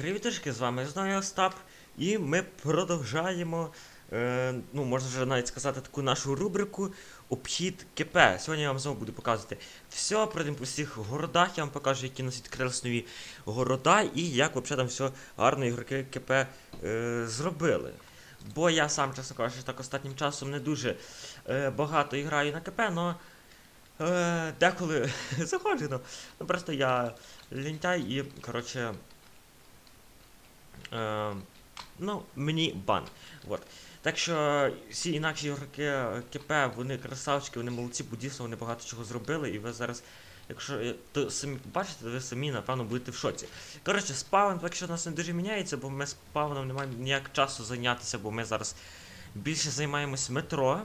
Привіточки, з вами знову Остап, і ми продовжаємо, е, ну, можна вже навіть сказати, таку нашу рубрику Обхід КП. Сьогодні я вам знову буду показувати все, пройдемо по всіх городах, я вам покажу, які нас відкрились нові города і як взагалі там все гарно ігроки КП е, зробили. Бо я сам, чесно кажучи, так останнім часом не дуже е, багато граю на КП, але е, деколи заходжу. Ну просто я лінтяй і, коротше. Е, ну, мені бан. Вот. Так що всі інакші ігроки КП, вони красавчики, вони молодці, бо дійсно вони багато чого зробили, і ви зараз, якщо е, то самі побачите, ви самі, напевно, будете в шоці. Коротше, спавн, поки що у нас не дуже міняється, бо ми спавном не маємо ніяк часу зайнятися, бо ми зараз більше займаємось метро.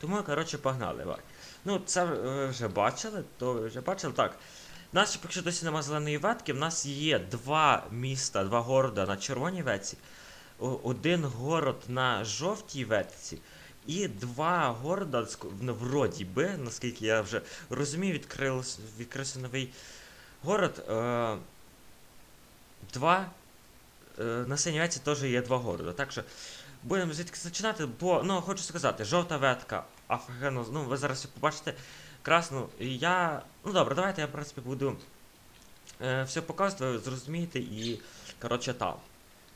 Тому, коротше, погнали. Ну, це вже бачили, то вже бачили. Так. У нас поки що досі немає зеленої ветки. В нас є два міста, два города на червоній ветці, один город на жовтій ветці, і два города, вроді би, наскільки я вже розумію, відкрився, відкрився новий город. Е, два. Е, на синій ветці теж є два города. Так що будемо звідки починати, бо ну хочу сказати, жовта ветка, офігенно, ну ви зараз побачите. Красну, я. Ну добре, давайте я в принципі буду е, все показувати, зрозумієте і. Коротше там.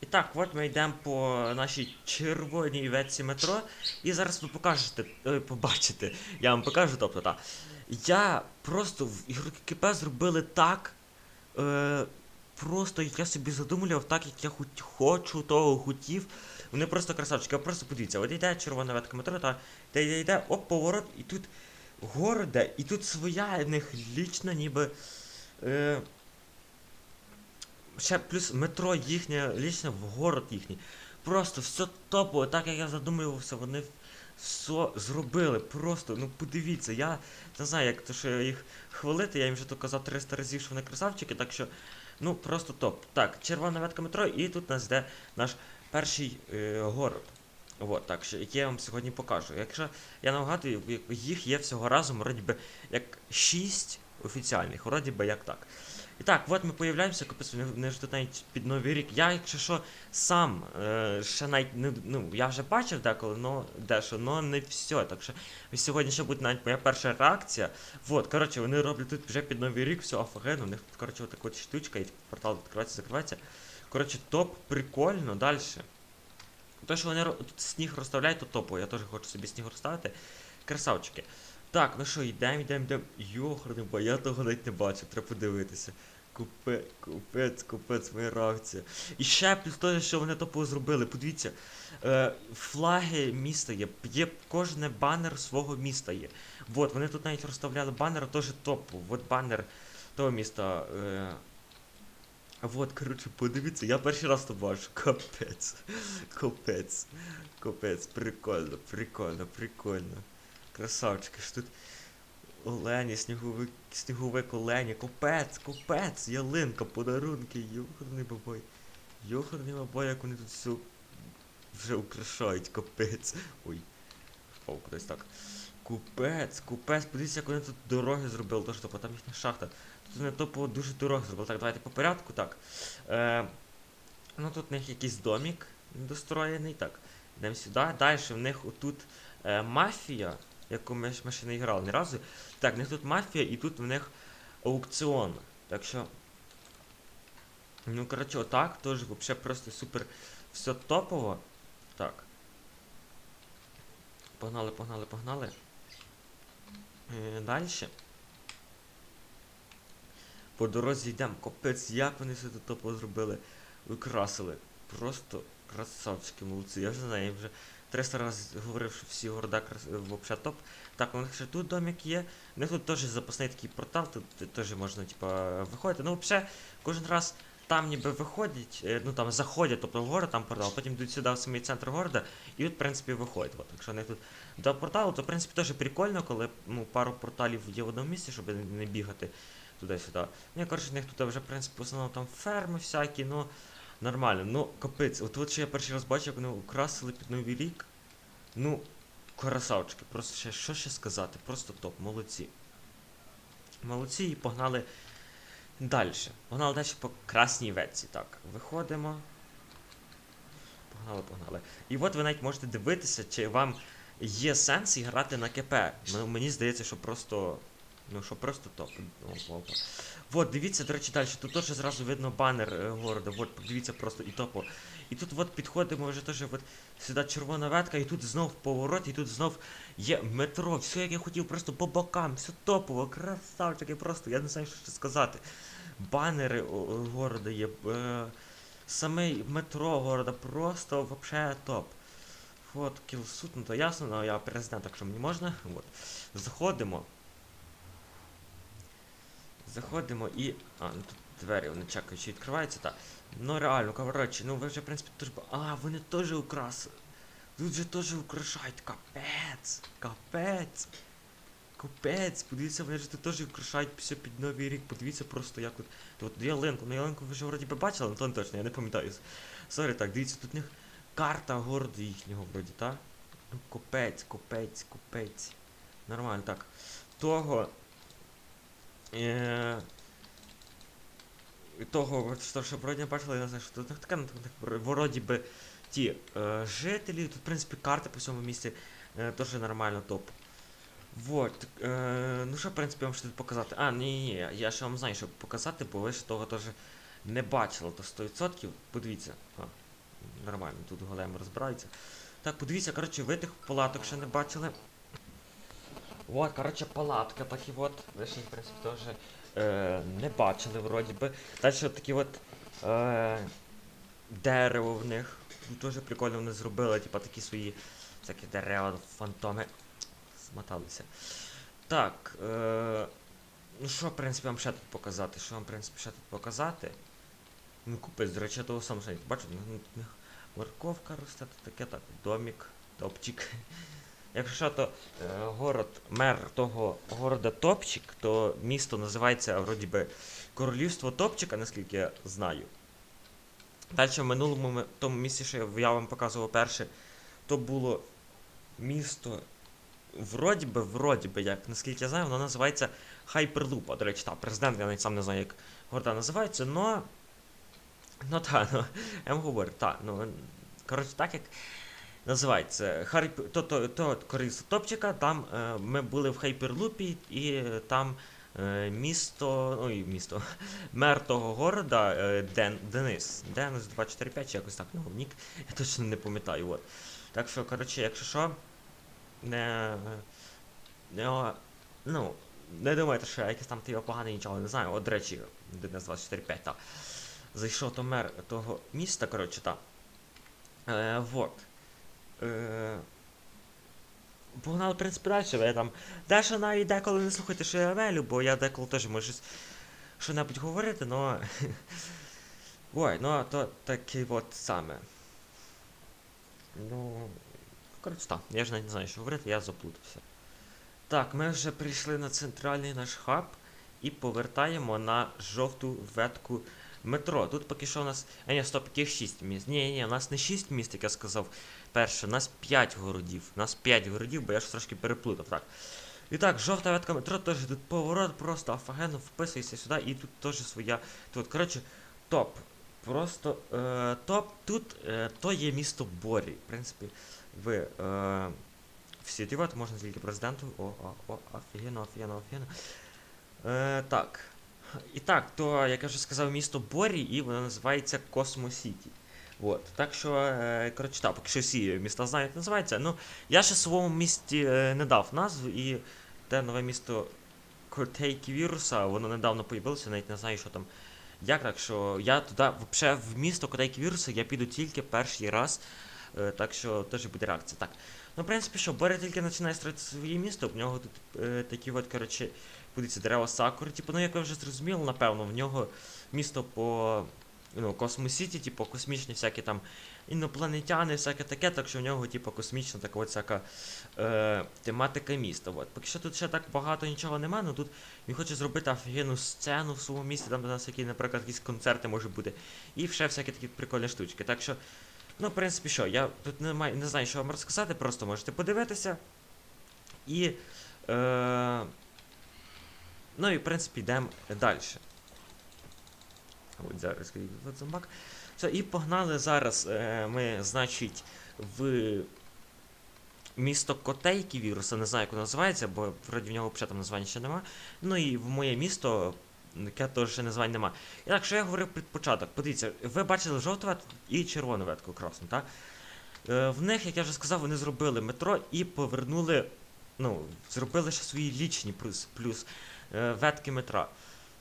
І так, от ми йдемо по нашій червоній ветці метро. І зараз ви покажете, е, побачите, я вам покажу, тобто так. Я просто в ігроки КП зробили так. Е, просто я собі задумував, так як я хоч хочу, того хотів. Вони просто красавчики, просто подивіться, от йде червона ветка метро, та йде, йде, йде, оп, поворот, і тут города, і тут своя в них лічна, ніби. Е, ще плюс метро їхнє, лічне в город їхній. Просто все топово, так як я задумувався, вони все зробили. Просто, ну подивіться, я не знаю, як то, що їх хвалити, я їм вже то казав 300 разів, що вони красавчики, так що, ну просто топ. Так, червона ветка метро, і тут нас йде наш перший е, город. От, так що, який я вам сьогодні покажу. Якщо я нагадую, їх є всього разом, вроді би, як 6 офіціальних, вроді би як так. І так, от ми появляємося, капець, вони ж навіть під Новий рік. Я, якщо що, сам е, ще навіть не. Ну, я вже бачив деколи, но дещо, но не все. Так що сьогодні ще буде навіть моя перша реакція. От, коротше, вони роблять тут вже під Новий рік, все офігенно, у них коротше, така от штучка, і портал відкривається, закривається. Коротше, топ, прикольно, далі. То, що вони тут сніг розставляють, то топово. Я теж хочу собі сніг розставити. Красавчики. Так, ну що, йдемо, йдемо, йдемо. Йохарний, бо я того навіть не бачив, треба подивитися. Купе, купець, купець, моя реакція. І ще плюс те, що вони топово зробили. Подивіться, е, флаги міста є, є кожне банер свого міста є. От, вони тут навіть розставляли банер, теж топово. От банер того міста. Е, Вот, коротше, подивіться, я перший раз то бачу. Капець. Капець. Капець. Прикольно, прикольно, прикольно. Красавчики, ж тут олені, сніговик, сніговик олені, капець, капець, ялинка, подарунки, йохарний бабай. Йохарний бабай, як вони тут все вже украшають, капець. Ой. Впав кудись так. Купець, купець, подивіться, як вони тут дороги зробили, то що там їхня шахта. Тут вони топово дуже дорого зробили. Так, давайте по порядку, так. Е, ну тут в них якийсь домик недостроєний. Так. Йдемо сюди. Далі в них отут е, мафія, яку ми, ми ще не грали ні разу. Так, в них тут мафія і тут в них аукціон. Так що. Ну, коротше, отак, теж взагалі просто супер все топово. Так. Погнали, погнали, погнали. Е, далі. По дорозі йдемо. Капець, як вони все тут топово зробили. Викрасили. Просто красавчики, молодці. Я вже знаю, я вже 300 разів говорив, що всі города крас... взагалі топ. Так, у них ще тут домик є. У них тут теж запасний такий портал, тут теж можна, типа, виходити. Ну, взагалі, кожен раз там ніби виходять, е, ну там заходять, тобто в город, там портал, потім йдуть сюди в самий центр города, і от, в принципі, виходять. От, якщо вони тут до порталу, то в принципі теж прикольно, коли ну, пару порталів є в одному місці, щоб не бігати туди-сюди. Ну, і коротше, в них тут вже, в принципі, основному там ферми всякі, ну нормально. Ну, капець, от от що я перший раз бачив, як вони украсили під Новий рік. Ну, красавчики, просто ще що ще сказати, просто топ, молодці. Молодці і погнали Далі. Погнали далі по красній ветці. Так, виходимо. Погнали, погнали. І от ви навіть можете дивитися, чи вам є сенс грати на КП. Мені здається, що просто. Ну, що просто топ. О, опа. От, дивіться, до речі, далі. Тут теж зразу видно банер е, города. От, подивіться просто і топо. І тут от підходимо вже теж от сюди червона ветка, і тут знов поворот, і тут знов є метро. Все, як я хотів, просто по бокам, все топово, красавчики, просто, я не знаю, що ще сказати. Банери о, города є. Е, саме метро города просто вообще топ. От, кілсут, ну то ясно, але я президент, так що мені можна. От. Заходимо. Заходимо і. А, ну тут двері вони чекають, чи відкриваються, так. Ну реально, коротше, ну ви вже, в принципі, теж. А, вони теж украсили. Тут же теж украшають. Капець. Капець. Капець. Подивіться, вони ж тут теж украшають все під новий рік. Подивіться просто як от. Тут ялинку. Ну ялинку ви вже вроді би бачили, але то не точно, я не пам'ятаю. Сорі, так, дивіться, тут у них карта городу їхнього вроді, так? Ну, капець, капець, капець. Нормально, так. Того. Е... і Того, от що, вроді бачили, я знаю, що тут таке, ну, вроді би ті е, жителі, тут, в принципі, карта по всьому місці е, теж нормально топ. Вот. Е, ну що, в принципі, вам ще тут показати? А, ні, ні, я ще вам знаю, що показати, бо ви ж того теж не бачили, то 100%. Подивіться. А, нормально, тут голем розбирається. Так, подивіться, коротше, ви тих палаток ще не бачили. Вот, коротше, палатка такі от. Ви ще, в принципі, теж е, не бачили, вроді би. Далі такі от е, дерево в них. Ну, Дуже прикольно вони зробили, типа такі свої всякі дерева, фантоми. Смоталися. Так. Е, ну що, в принципі, вам ще тут показати? Що вам, в принципі, ще тут показати? Ну, купець, до речі, того сам знаю. Бачите, ну, ну, морковка росте, таке так, домик, топчик. Якщо що, то е, город, мер того города Топчик, то місто називається вроді би Королівство Топчика, наскільки я знаю. Далі в минулому тому місці, що я вам показував перше, то було місто. Вроді би, вроді би, як наскільки я знаю, воно називається Хайперлупа. До речі, так, президент, я навіть сам не знаю, як города називаються, но. Ну так, ну, я вам говорю, так, ну. Коротше, так як називається Харп... то, то, то королівство Топчика, там е, ми були в Хайперлупі, і там е, місто. Ой, місто. Мер того города е, Ден, Денис. Денис 245 чи якось так його нік. Я точно не пам'ятаю. От. Так що, коротше, якщо що, не. не ну, не думайте, що я якийсь там ти поганий нічого не знаю. От, до речі, Денис 245, так. Зайшов то мер того міста, коротше, так. Е, вот. Е, Погнали, в принципі, далі, ви там. Дещо навіть деколи не слухайте, що я велю, бо я деколи теж можу щось що-небудь говорити, но. Ой, ну то таке от саме. Ну. Коротше, так, я ж навіть не знаю, що говорити, я заплутався. Так, ми вже прийшли на центральний наш хаб і повертаємо на жовту ветку метро. Тут поки що у нас. А ні, стоп, яких 6 міст. Ні, ні, у нас не 6 міст, як я сказав. Перше, у нас 5 городів. У нас 5 городів, бо я ж трошки переплутав. Так. І так, жовта ветка метро теж тут поворот, просто офігенно вписуйся сюди, і тут теж своя. Тут, коротше, топ. Просто е, топ. Тут е, то є місто Борі. В принципі, ви е, всі можна тільки президенту. О, о, о, офігенно, офігенно, офігенно. Е, так. І так, то, як я вже сказав, місто Борі, і воно називається Космо Сіті. От. Так що, е, коротше, так, поки що всі міста знають, як називається. Ну, я ще своєму місті е, не дав назву, і те нове місто Котейки Віруса, воно недавно появилося, навіть не знаю, що там. Як так, що я туди, взагалі, в місто Котейки Віруса я піду тільки перший раз. Е, так що теж буде реакція. Так. Ну, в принципі, що, Боря тільки починає строїти своє місто, в нього тут е, такі от, коротше, будуть дерева сакури. Типу, ну як ви вже зрозуміли, напевно, в нього місто по ну, Космосіті, типу, космічні всякі там інопланетяни, всяке таке, так що в нього, типу, космічна така от всяка е, тематика міста. От. Поки що тут ще так багато нічого немає, ну тут він хоче зробити офігенну сцену в своєму місті, там у нас які, наприклад, якісь концерти можуть бути. І ще всякі такі прикольні штучки. Так що, ну, в принципі, що, я тут не, маю, не знаю, що вам розказати, просто можете подивитися. І. Е, Ну і в принципі йдемо далі. Зараз. Все, і погнали зараз. Е, ми, значить, в місто Котейки віруса, не знаю, як воно називається, бо вроді в нього там названня ще нема. Ну і в моє місто, яке теж ще названь нема. І так, що я говорив під початок, подивіться, ви бачили жовту ветку і червону ветку красну, так? Е, в них, як я вже сказав, вони зробили метро і повернули. Ну, зробили ще свої лічні плюс, плюс е, ветки метра.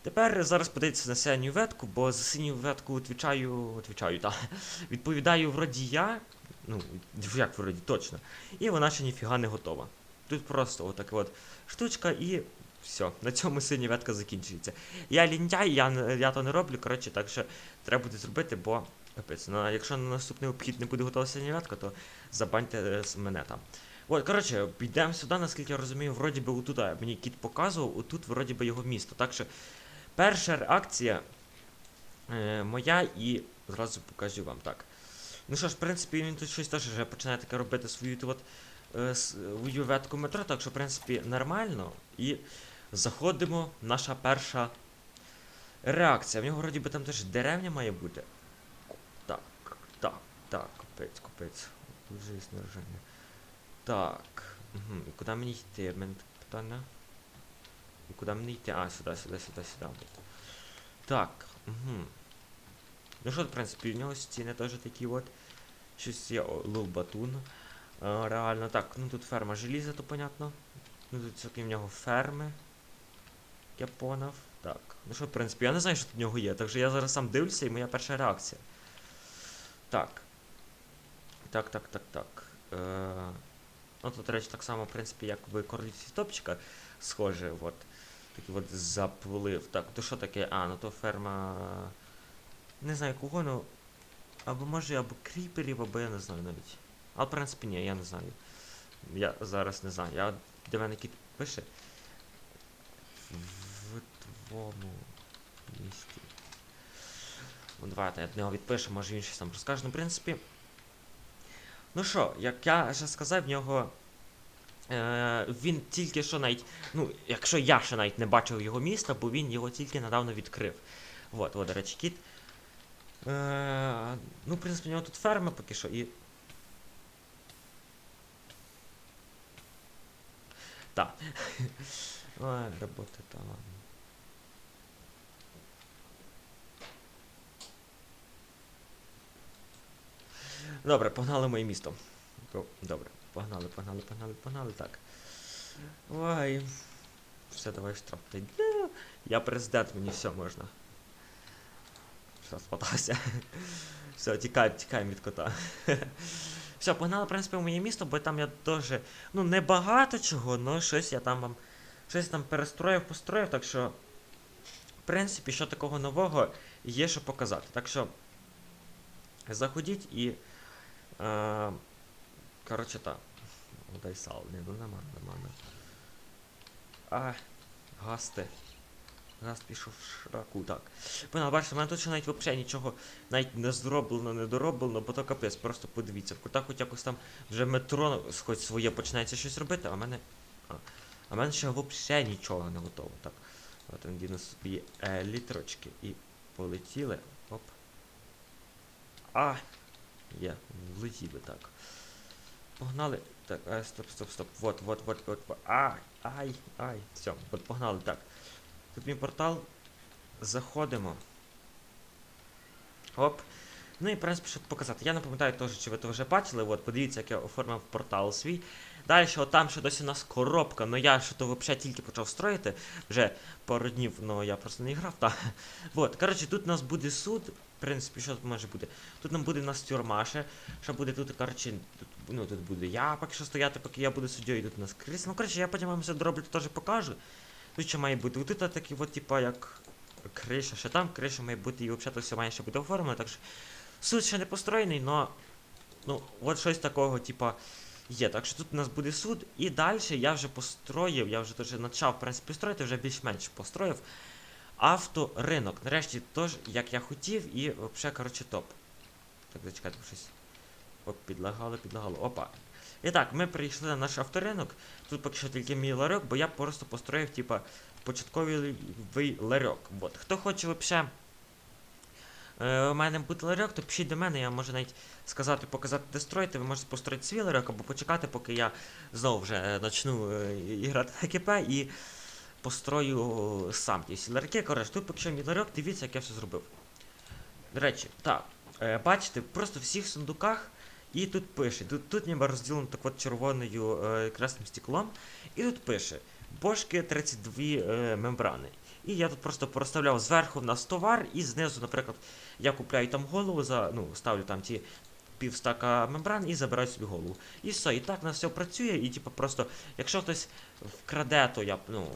Тепер зараз подивіться на синю ветку, бо за синю ветку відвічаю, відвічаю, та, відповідаю вроді я. Ну, як вроді, точно. І вона ще ніфіга не готова. Тут просто отака от штучка і все. На цьому синя ветка закінчується. Я лінтяй, я, я то не роблю, коротше, так що треба буде зробити, бо капець, ну, якщо на наступний обхід не буде готова синя ветка, то забаньте е, мене там. От, коротше, підемо сюди, наскільки я розумію, вроді би отут, мені кіт показував, отут вроді би його місто. Так що перша реакція е, моя і зразу покажу вам так. Ну що ж, в принципі, він тут щось теж вже починає таке робити свою от е, свою ветку метро, так що, в принципі, нормально. І заходимо, наша перша реакція. В нього вроді би там теж деревня має бути. Так, так, так, капець, капець. Дуже снаряження. Так. Угу. І куди мені йти? В питання. І куди мені йти? А, сюди, сюди, сюди, сюди. Так. Угу. Ну що, в принципі, в нього стіни теж такі от. Щось є. Е, реально, так, ну тут ферма желіза, то понятно. Ну тут все-таки в нього ферми. Я поняв. Так. Ну що, в принципі, я не знаю, що тут в нього є, так що я зараз сам дивлюся і моя перша реакція. Так. Так, так, так, так. Е, ну тут, речі, так само, в принципі, як в королівстві топчика схоже, от. Такий от заплив. Так, то що таке? А, ну то ферма. Не знаю кого, ну. Або може, або кріперів, або я не знаю навіть. Але в принципі ні, я не знаю. Я зараз не знаю. Я де мене кіт пише. В твому місті. Ну давайте я до нього відпишу, може він щось там розкаже. Ну, в принципі. Ну що, як я вже сказав, в нього. Е, він тільки що навіть. Ну, якщо я ще навіть не бачив його міста, бо він його тільки недавно відкрив. От, от, речі, кіт. Е, ну, в принципі, у нього тут ферма поки що і. Так. Ой, робота там. Добре, погнали моє місто. Добре, погнали, погнали, погнали, погнали, так. Ой. Все, давай штраф. Я президент, мені все можна. Все, спотався. Все, тікаємо, тікаємо від кота. Все, погнали, в принципі, в моє місто, бо там я теж. Ну, не багато чого, але щось я там вам. Щось там перестроїв, построїв, так що. В принципі, що такого нового є що показати. Так що. Заходіть і. Е, коротше так. Дай сало. Ні, ну нормально, нормально. А, гасти. Газ пішов в шраку, так. Пана, бачите, в мене тут ще навіть взагалі нічого навіть не зроблено, не дороблено, бо то капець, просто подивіться. В кутах хоч якось там вже метро хоч своє починається щось робити, а в мене. А, а в мене ще взагалі нічого не готово. Так. От він діну собі е, літрочки і полетіли. Оп. А! Є, влетіли так. Погнали. Так, а, стоп, стоп, стоп. Вот, вот, вот, вот, вот. Ай, ай, ай. Все, от погнали, так. Тут мій портал. Заходимо. Оп. Ну і в принципі, щоб показати. Я не пам'ятаю теж, чи ви то вже бачили. От, подивіться, як я оформив портал свій. Далі, от там ще досі у нас коробка, ну я що то взагалі тільки почав строїти. Вже пару днів, ну я просто не грав, так. От, коротше, тут у нас буде суд. Принципі, що тут може бути? Тут нам буде нас тюрма ще. Що буде тут, коротше, тут, ну тут буде я поки що стояти, поки я буду суддєю, тут у нас крис. Ну, коротше, я потім вам все дороблю, теж покажу. Тут ще має бути. Тут такі от, типа, як криша, ще там криша має бути, і взагалі все має ще бути оформлено, так що суд ще не построєний, но ну, от щось такого, типа, є. Так що тут у нас буде суд, і далі я вже построїв, я вже теж почав, в принципі, строїти, вже більш-менш построїв авторинок. Нарешті теж, як я хотів, і взагалі, коротше, топ. Так, зачекайте, щось. Оп, підлагало, підлагало. Опа. І так, ми прийшли на наш авторинок. Тут поки що тільки мій ларьок, бо я просто построїв, типа, початковий ларьок. Вот. Хто хоче взагалі е, у мене буде ларьок, то пишіть до мене, я можу навіть сказати, показати, де строїти, ви можете построїти свій ларьок або почекати, поки я знову вже е, почну е, і- грати на КП і построю сам ті всі ларьки. Коротше, тут поки що дивіться, як я все зробив. До речі, так, е, бачите, просто в всіх сундуках і тут пише, тут, тут ніби розділено так от червоною е, красним стеклом, і тут пише бошки 32 е, мембрани. І я тут просто проставляв зверху в нас товар, і знизу, наприклад, я купляю там голову за. ну, ставлю там ті півстака мембран і забираю собі голову. І все, і так на все працює, і типу просто, якщо хтось вкраде, то я ну.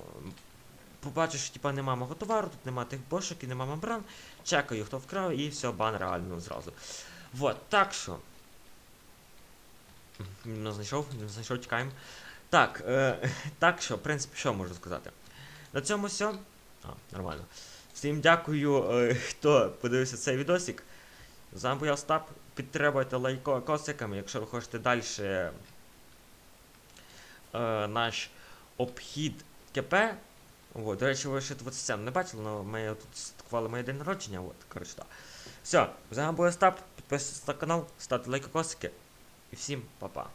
Побачу, що типа нема мого товару, тут нема тих бошок і нема мембран. Чекаю, хто вкрав, і все, бан реально зразу. Вот, так що. Не знайшов, не знайшов, чекаємо. Так, е, так що, в принципі, що можу сказати? На цьому все. А, нормально. Всім дякую, е, хто подивився цей відосик. З вами Остап. Підтримуйте лайко косиками, якщо ви хочете далі е, наш обхід КП. От, до речі, ви ще тут сцену не бачили, але ми тут святкували моє день народження. От, коротше, так. Все, з вами Остап. Підписуйтесь на канал, ставте лайкосики. І всім па-па.